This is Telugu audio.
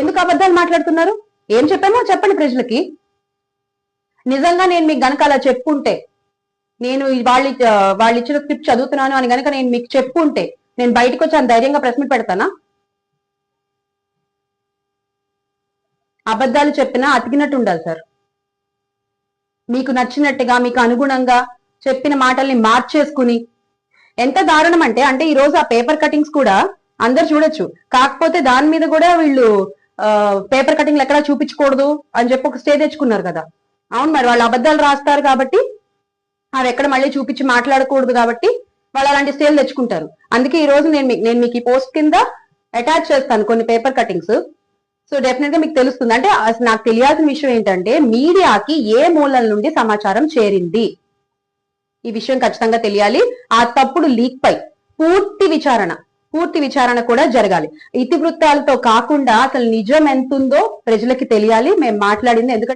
ఎందుకు అబద్ధాలు మాట్లాడుతున్నారు? ఏం చెప్పామో చెప్పండి ప్రజలకి. నిజంగా నేను మీకు గనక అలా చెప్పుంటే నేను వాళ్ళు వాళ్ళు ఇచ్చిన స్క్రిప్ట్ చదువుతున్నాను అని గనక నేను మీకు చెప్పుంటే నేను బయటకు వచ్చి అంత ధైర్యంగా ప్రశ్న పెడతానా? అబద్ధాలు చెప్పినా అతికినట్టు ఉండాలి సార్. మీకు నచ్చినట్టుగా మీకు అనుగుణంగా చెప్పిన మాటల్ని మార్చేసుకుని ఎంత దారుణం అంటే అంటే ఈ రోజు ఆ పేపర్ కటింగ్స్ కూడా అందరు చూడొచ్చు. కాకపోతే దాని మీద కూడా వీళ్ళు పేపర్ కటింగ్లు ఎక్కడా చూపించకూడదు అని చెప్పి ఒక స్టే తెచ్చుకున్నారు కదా. అవును మరి వాళ్ళు అబద్ధాలు రాస్తారు కాబట్టి అవి ఎక్కడ మళ్ళీ చూపించి మాట్లాడకూడదు కాబట్టి వాళ్ళు అలాంటి స్టేలు తెచ్చుకుంటారు. అందుకే ఈ రోజు నేను మీకు నేను మీకు ఈ పోస్ట్ కింద అటాచ్ చేస్తాను కొన్ని పేపర్ కటింగ్స్. సో డెఫినెట్గా మీకు తెలుస్తుంది. అంటే అసలు నాకు తెలియాల్సిన విషయం ఏంటంటే మీడియాకి ఏ మూలల నుండి సమాచారం చేరింది? ఈ విషయం ఖచ్చితంగా తెలియాలి. ఆ తప్పుడు లీక్ పై పూర్తి విచారణ పూర్తి విచారణ కూడా జరగాలి. ఇతివృత్తాలతో కాకుండా అసలు నిజం ఎంతుందో ప్రజలకి తెలియాలి. మేము మాట్లాడింది ఎందుకంటే